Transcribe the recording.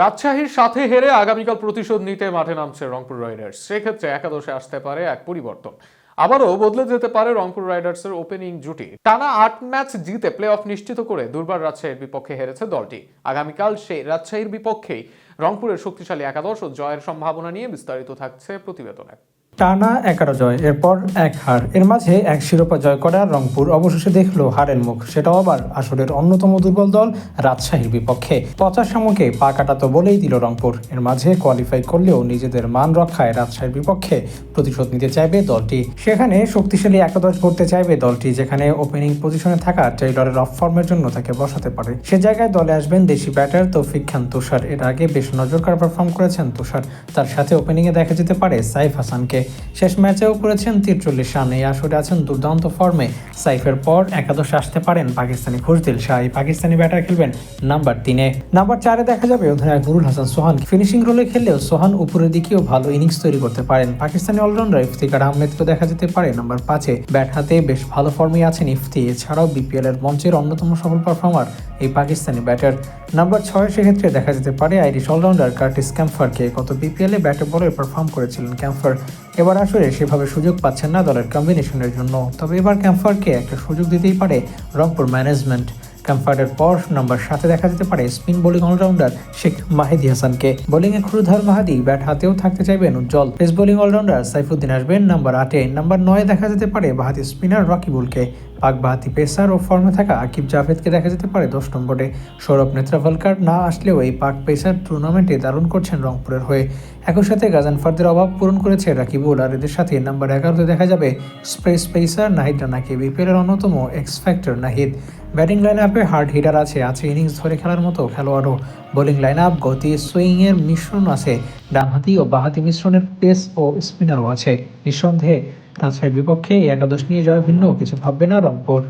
রাজশাহীর সাথে হেরে আগামীকাল প্রতিশোধ নিতে মাঠে নামছে রংপুর রাইডার্স। সেক্ষেত্রে একাদশে আসতে পারে এক পরিবর্তন। আবারও বদলে যেতে পারে রংপুর রাইডার্সের ওপেনিং জুটি। টানা আট ম্যাচ জিতে প্লে অফ নিশ্চিত করে দুর্বার রাজশাহীর বিপক্ষে হেরেছে দলটি। আগামীকাল সেই রাজশাহীর বিপক্ষেই রংপুরের শক্তিশালী একাদশ ও জয়ের সম্ভাবনা নিয়ে বিস্তারিত থাকছে প্রতিবেদনে। টানা এগারো জয়, এরপর এক হার। এর মাঝে এক শিরোপা জয় করা রংপুর অবশেষে দেখল হারের মুখ। সেটাও আবার আসরের অন্যতম দুর্বল দল রাজশাহীর বিপক্ষে। পচার সামুকে পা কাটাতো বলেই দিল রংপুর। এর মাঝে কোয়ালিফাই করলেও নিজেদের মান রক্ষায় রাজশাহীর বিপক্ষে প্রতিশোধ নিতে চাইবে দলটি। সেখানে শক্তিশালী একাদশ করতে চাইবে দলটি, যেখানে ওপেনিং পজিশনে থাকা টেইলরের অফ ফর্মের জন্য তাকে বসাতে পারে। সে জায়গায় দলে আসবেন দেশি ব্যাটার তৌফিক খান তুষার। এর আগে বেশ নজরকার পারফর্ম করেছেন তুষার। তার সাথে ওপেনিংয়ে দেখা যেতে পারে সাইফ হাসানকে। শেষ ম্যাচেও করেছেন তিরচল্লিশ রান। এই আসরে আছেন দুর্দান্ত ফর্মে। সাইফের পর একাদশে আসতে পারেন পাকিস্তানি খুশদিল শাহ। পাকিস্তানি ব্যাটার খেলবেন নাম্বার তিনে। নাম্বার চারে দেখা যাবে অধিনায়ক নুরুল হাসান সোহান। ফিনিশিং রোলে খেললেও সোহান উপরের দিকেও ভালো ইনিংস তৈরি করতে পারেন। পাকিস্তানি অলরাউন্ডার ইফতিকার আহমেদকে দেখা যেতে পারে নাম্বার পাঁচে। ব্যাট হাতে বেশ ভালো ফর্মে আছেন ইফতি। এছাড়াও বিপিএল এর মঞ্চের অন্যতম সফল পারফর্মার এই পাকিস্তানি ব্যাটার। নাম্বার ছয় সেক্ষেত্রে দেখা যেতে পারে আইরিশ অলরাউন্ডার কার্টিস ক্যাম্পারকে গত বিপিএলে ব্যাটে বলে পারফর্ম করেছিলেন ক্যাম্পার এবার আসলে সেভাবে সুযোগ পাচ্ছেন না দলের কম্বিনেশনের জন্য। তবে এবার ক্যাম্পারকে একটা সুযোগ দিতেই পারে রংপুর ম্যানেজমেন্ট ক্যাম্পারের পর নাম্বার সাথে দেখা যেতে পারে spin bowling allrounder Sheikh Mahedi হাসানকে। বোলিংয়ে ক্ষুরুধার মাহাদি ব্যাট হাতেও থাকতে চাইবেন উজ্জ্বল। পেস বোলিং অলরাউন্ডার সাইফুদ্দিন আসবেন নাম্বার আটে। নাম্বার নয় দেখা যেতে পারে বাহাতি স্পিনার রকিবুলকে পাক বাহাতি পেসার ও ফর্মে থাকা আকিব জাভেদকে দেখা যেতে পারে। দশ নম্বরে সৌরভ নেত্রাভলকার না আসলেও এই পাক পেসার টুর্নামেন্টে দারুণ করছেন রংপুরের হয়ে। একই সাথে গাজানফারদের অভাব পূরণ করেছে রাকিবুল আর এদের সাথে নাম্বার এগারোতে দেখা যাবে স্পেস পেসার নাহিদ রানাকে বিপিএলের অন্যতম x factor Nahid. Batting line আপে হার্ড হিটার আছে আছে ইনিংস ধরে খেলার মতো খেলোয়াড়ও। বোলিং লাইন আপ গতি, সুইংয়ের মিশ্রণ আছে। ডানহাতি ও বাহাতি মিশ্রণের পেস ও স্পিনারও আছে। নিঃসন্দেহে রাজশাহীর বিপক্ষে এই একাদশ নিয়ে জয় ভিন্ন কিছু ভাববে না রংপুর।